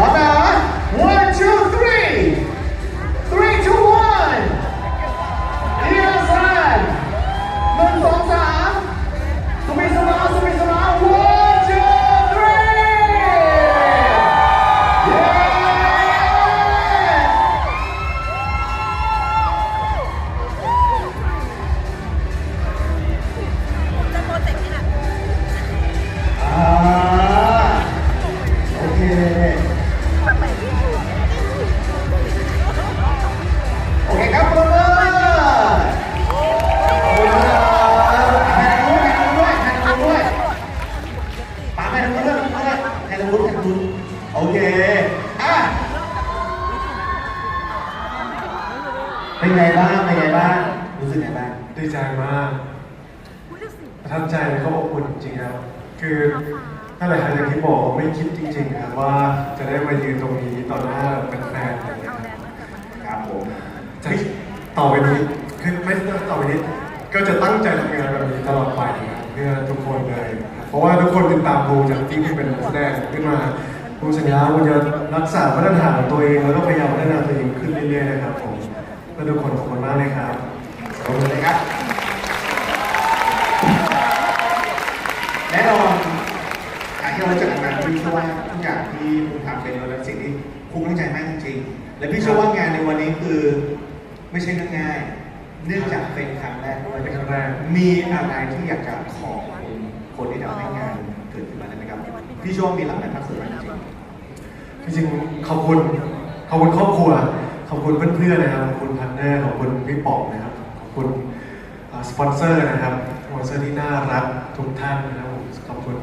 พร้อมนะ one two three three two one เอียสันหนึ่งสองสามสมิสมาสมิสมา one two three เย้จะโปรเจกต์ที่ไหนอ่าโอเค ทนรู้โอเคอะเป็นไงบ้างเป็นไงบ้างรู้สึกไงบ้างดีใจมากประทับใจแล้วก็อบอุ่นจริงๆครับ คือนั่นแหละครับอย่างที่บอกไม่คิดจริงๆครับว่าจะได้มายืนตรงนี้ต่อหน้าเป็นแฟนๆอะไรอย่างเงี้ยครับครับผมจะต่อไปนี้คือไม่ต่อไปนี้ก็จะตั้งใจทำงานแบบนี้ตลอดไปครับเพื่อทุกคนเลยครับ เพราะว่าทุกคนติดตามภูจากที่เป็นนักแสดงขึ้นมาภูสัญญาภูจะรักษามาตรฐานของตัวเองแล้วก็พยายามพัฒนาตัวเองขึ้นเรื่อยๆนะครับผมและทุกคนขอบคุณมากเลยครับขอบคุณเลยครับแน่นอนการที่เรารู้จักกันมาพี่เชื่อว่าทุกอย่างที่คุณทำเป็นเป็นสิ่งที่คุณตั้งใจมากจริงๆและพี่เชื่อว่างานในวันนี้คือไม่ใช่เรื่องง่าย เนื่องจากเป็นครั้งแรกด้วยเป็นครั้งแรกมีอะไรที่อยากจะขอ พี่เชื่อว่ามีหลากหลายภาคส่วนมากจริงจริงขอบคุณขอบคุณครอบครัว ขอบคุณเพื่อนๆนะครับ ขอบคุณพันเนอร์ขอบคุณพี่ป๋องนะครับ ขอบคุณสปอนเซอร์นะครับ สปอนเซอร์ที่น่ารักทุกท่านนะครับขอบคุณ